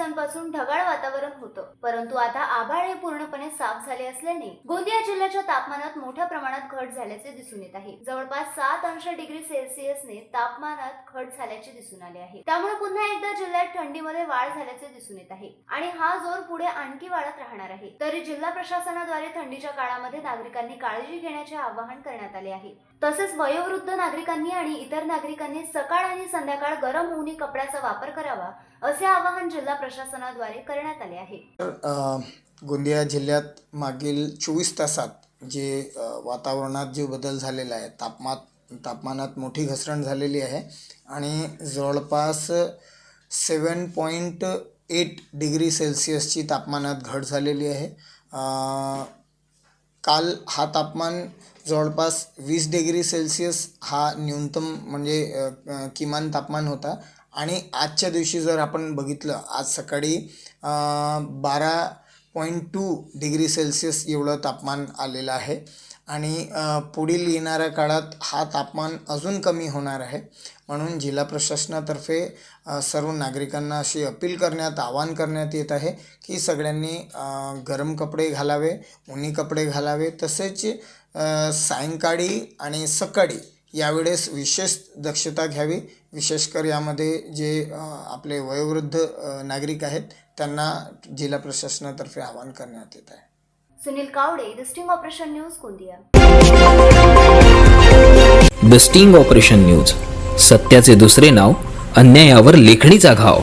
दिवसांपासून ढगाळ वातावरण होतं. परंतु आता आभाळ हे पूर्णपणे साफ झाले असल्याने गोंदिया जिल्ह्याच्या तापमानात मोठ्या प्रमाणात घट झाल्याचे दिसून येत आहे. जवळपास सात अंश डिग्री सेल्सिअसने तापमानात घट झाल्याचे दिसून आले आहे. त्यामुळे पुन्हा एकदा जिल्ह्यात थंडीमध्ये वाढ झाल्याचे दिसून येत आहे. आणि हा जोर पुढे आणखी वाढत राहणार आहे. तरी जिल्हा प्रशासनाद्वारे थंडीच्या काळामध्ये नागरिकांनी काळजी घेण्याचे आवाहन करण्यात आले आहे. तसेच वयोवृद्ध नागरिकांनी आणि इतर नागरिकांनी सकाळ आणि संध्याकाळ गरम ऊनी कपड्याचा वापर करावा असे आवाहन जिल्हा प्रशासनाद्वारे करण्यात आले आहे. गोंदिया जिल्ह्यात मागील चोवीस तासात जे वातावरणात जे बदल झालेला आहे तापमात तापमानात मोठी घसरण झालेली आहे आणि जवळपास सेवन पॉईंट एट डिग्री सेल्सिअसची तापमानात घट झालेली आहे. काल हा तापमान जवळपास वीस डिग्री सेल्सिअस हा न्यूनतम म्हणजे किमान तापमान होता. आणि आजच्या दिवशी जर आपण बघितलं आज सकाळी बारा पॉईंट टू डिग्री सेल्सिअस एवढं तापमान आलेलं आहे. आणि पुढील येणाऱ्या काळात हा तापमान अजून कमी होणार आहे. म्हणून जिल्हा प्रशासनातर्फे सर्व नागरिकांना अशी अपील करण्यात आवाहन करण्यात येत आहे की सगळ्यांनी गरम कपडे घालावे उन्ही कपडे घालावे तसेच सायंकाळी आणि सकाळी यावेळेस विशेष दक्षता घ्यावी. विशेषकर यामध्ये जे आपले वयोवृद्ध नागरिक आहेत त्यांना जिल्हा प्रशासनातर्फे आवाहन करण्यात येत आहे. Sunil Kawade the sting operation news Gondia. The sting operation news सत्याचे दुसरे नाव अन्यायावर लेखणीचा घाव.